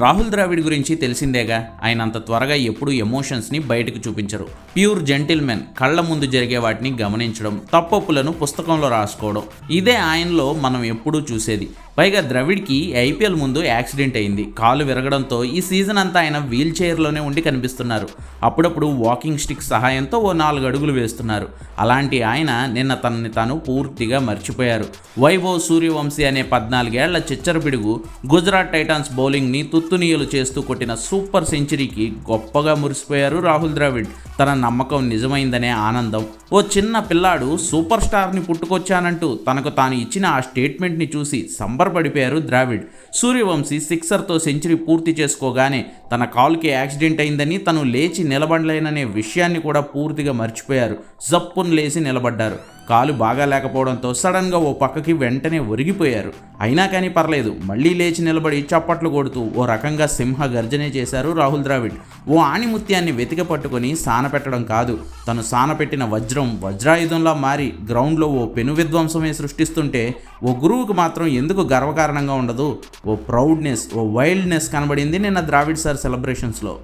రాహుల్ ద్రావిడ్ గురించి తెలిసిందేగా? ఆయన అంత త్వరగా ఎప్పుడూ ఎమోషన్స్ని బయటకు చూపించరు. ప్యూర్ జెంటిల్మెన్ కళ్ళ ముందు జరిగే వాటిని గమనించడం తప్పప్పులను పుస్తకంలో రాసుకోవడం ఇదే ఆయనలో మనం ఎప్పుడూ చూసేది. పైగా ద్రవిడ్కి ఐపీఎల్ ముందు యాక్సిడెంట్ అయింది. కాలు విరగడంతో ఈ సీజన్ అంతా ఆయన వీల్ చైర్లోనే ఉండి కనిపిస్తున్నారు. అప్పుడప్పుడు వాకింగ్ స్టిక్ సహాయంతో ఓ నాలుగు అడుగులు వేస్తున్నారు. అలాంటి ఆయన నిన్న తనని తాను పూర్తిగా మర్చిపోయారు. వైభవ్ సూర్యవంశీ అనే పద్నాలుగేళ్ళ చిచ్చరపిడుగు గుజరాత్ టైటాన్స్ బౌలింగ్ని తుత్తునీయలు చేస్తూ కొట్టిన సూపర్ సెంచరీకి గొప్పగా మురిసిపోయారు రాహుల్ ద్రావిడ్. తన నమ్మకం నిజమైందనే ఆనందం. ఓ చిన్న పిల్లాడు సూపర్ స్టార్ని పుట్టుకొచ్చానంటూ తనకు తాను ఇచ్చిన ఆ స్టేట్మెంట్ని చూసి సంబరపడిపోయారు ద్రావిడ్. సూర్యవంశీ సిక్సర్తో సెంచరీ పూర్తి చేసుకోగానే తన కాలుకి యాక్సిడెంట్ అయిందని తను లేచి నిలబడలేననే విషయాన్ని కూడా పూర్తిగా మర్చిపోయారు. జప్పును లేచి నిలబడ్డారు. కాలు బాగా లేకపోవడంతో సడన్గా ఓ పక్కకి వెంటనే ఒరిగిపోయారు. అయినా కానీ పర్లేదు మళ్ళీ లేచి నిలబడి చప్పట్లు కొడుతూ ఓ రకంగా సింహ గర్జనే చేశారు రాహుల్ ద్రావిడ్. ఓ ఆణిముత్యాన్ని వెతిక స్నాన పెట్టడం కాదు తను సానపెట్టిన వజ్రం వజ్రాయుధంలా మారి గ్రౌండ్లో ఓ పెను విధ్వంసమే సృష్టిస్తుంటే ఓ గురువుకు మాత్రం ఎందుకు గర్వకారణంగా ఉండదు? ఓ ప్రౌడ్నెస్ ఓ వైల్డ్నెస్ కనబడింది నిన్న ద్రావిడ్ సార్ సెలబ్రేషన్స్లో.